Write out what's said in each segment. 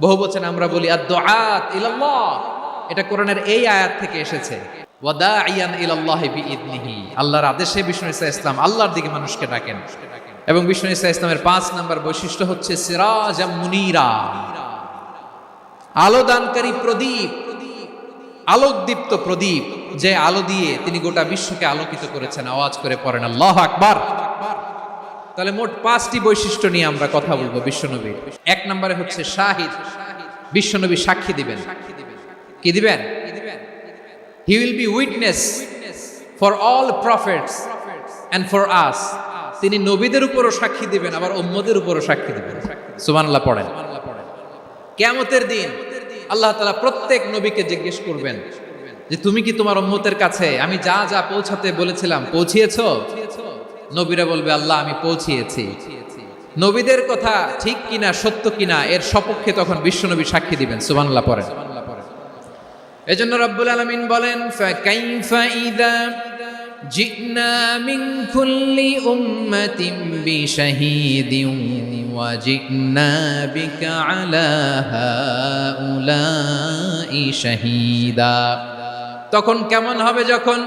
বহু বচন আমরা বলি আদ ইলাল্লাহ। এটা কোরআনের এই আয়াত থেকে এসেছে। ওয়াদাইয়ান ইলাল্লাহি বিইذনিহি আল্লাহর আদেশে বিষ্ণু ইসা ইসলাম আল্লাহর দিকে মানুষকে ডাকেন। এবং বিষ্ণু ইসা ইসলামের পাঁচ নাম্বার বৈশিষ্ট্য হচ্ছে সিরাজাম মুনিরা। আলোদানকারী প্রদীপ, আলোকদীপ্ত প্রদীপ, যে আলো দিয়ে তিনি গোটা বিশ্বকে আলোকিত করেছেন। আওয়াজ করে পড়েন আল্লাহ আকবার। তাহলে মোট পাঁচটি বৈশিষ্ট্য নিয়ে আমরা কথা বলব বিশ্বনবীর। এক নম্বরে হচ্ছে শাহিদ। বিশ্বনবী সাক্ষী দিবেন। কি দিবেন? He will be witness for all prophets and for us তিনি নবীদের উপরও সাক্ষী দিবেন, আবার উম্মদের উপরও সাক্ষী দিবেন। সুবহানাল্লাহ পড়েন। কেয়ামতের দিন আল্লাহ তালা প্রত্যেক নবীকে জিজ্ঞেস করবেন যে, তুমি কি তোমার উম্মতের কাছে? আমি যা যা পৌঁছাতে বলেছিলাম, পৌঁছিয়েছো? নবীরা বলবে, আল্লাহ, আমি পৌঁছিয়েছি। নবীদের কথা ঠিক কিনা, সত্য কিনা, এর সপক্ষে তখন বিশ্বনবী সাক্ষী দিবেন, সুবহানাল্লাহ পড়েন। এজন্য রব্বুল আলমিন বলেন তখন কেমন হবে যখন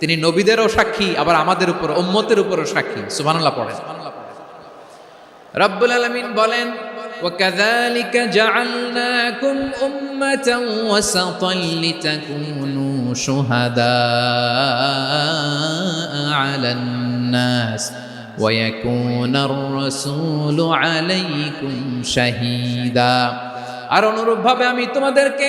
তিনি নবীদেরও সাক্ষী আবার আমাদের উপর উম্মতের উপরও সাক্ষী সুবহানাল্লাহ পড়েন রব্বুল আলামিন বলেন وكذلك جعلناكم أمة وسطا لتكونوا شهداء على الناس ويكون الرسول عليكم شهيدا আর অনুরূপভাবে আমি তোমাদেরকে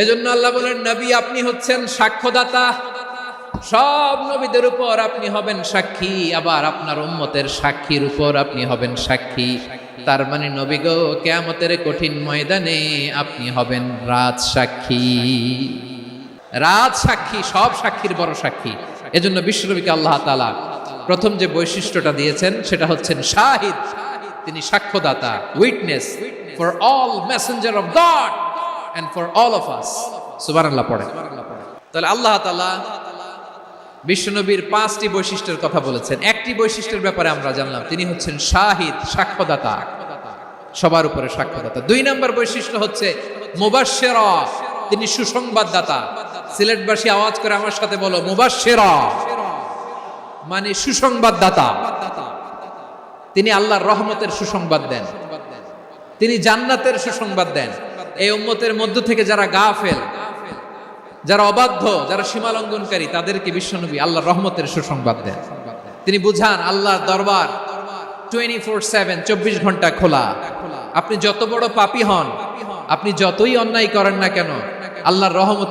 এজন্য আল্লাহ বলেন, নবী, আপনি হচ্ছেন সাক্ষ্যদাতা। সব নবীদের উপর আপনি হবেন সাক্ষী, আবার আপনার উম্মতের সাক্ষীর উপর আপনি হবেন সাক্ষী। তার মানে নবী গো, কেয়ামতের কঠিন ময়দানে আপনি হবেন রাজ সাক্ষী। রাজ সাক্ষী, সব সাক্ষীর বড় সাক্ষী। এজন্য বিশ্বনবীকে আল্লাহ তালা প্রথম যে বৈশিষ্ট্যটা দিয়েছেন, সেটা হচ্ছেন শাহিদ। তিনি সাক্ষ্যদাতা, witness for all messenger of God. And for all of us সুবহানাল্লাহ পড়ে। তাহলে আল্লাহ তাআলা বিশ্বনবীর পাঁচটি বৈশিষ্ট্যের কথা বলেছেন। একটি বৈশিষ্ট্যের ব্যাপারে আমরা জানলাম, তিনি হচ্ছেন শাহিদ, সাক্ষ্যদাতা। সবার উপরে সাক্ষ্যদাতা। দুই নম্বর বৈশিষ্ট্য হচ্ছে মুবাশশিরা, তিনি সুসংবাদদাতা। সিলেটবাসী আওয়াজ করে আমার সাথে বলো, মুবাশশিরা মানে সুসংবাদদাতা। তিনি আল্লাহর রহমতের সুসংবাদ দেন। তিনি জান্নাতের সুসংবাদ দেন। এই উম্মতের মধ্য থেকে যারা গা ফেল যারা অবাধ্য, যারা সীমালঙ্ঘনকারী, তাদেরকে বিশ্বনবী আল্লাহ রহমতের সুসংবাদ দেন। তিনি বুঝান আল্লাহ দরবার টোয়েন্টি ফোর সেভেন চব্বিশ ঘণ্টা খোলা। আপনি যত বড় পাপি হন, আপনি যতই অন্যায় করেন না কেন, আল্লাহর রহমতে